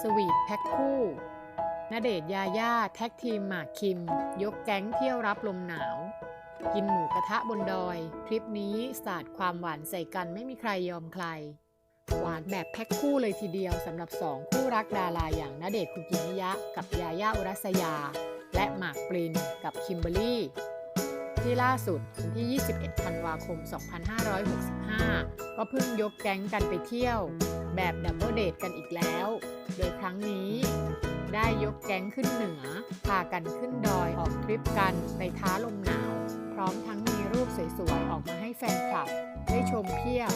สวีทแพ็คคู่ณเดชยาย่าแท็กทีมหมากคิม ยกแก๊งเที่ยวรับลมหนาว กินหมูกระทะบนดอย ทริปนี้สาดความหวานใส่กันไม่มีใครยอมใคร หวานแบบแพ็คคู่เลยทีเดียวสำหรับสองคู่รักดาราอย่างณเดชคุกิมิยะ กับยาย่าอุรัสยา และหมากปรินกับคิมเบอรี่ ที่ล่าสุดวันที่ 21 ธันวาคม 2565 ก็เพิ่งยกแก๊งกันไปเที่ยว แบบดับเบิลเดทกันอีกแล้ว โดยครั้งนี้ได้ยกแก๊งขึ้นเหนือ พากันขึ้นดอยออกทริปกันในท้าลมหนาว พร้อมทั้งมีรูปสวยๆ ออกมาให้แฟนคลับ ได้ชมเพียบ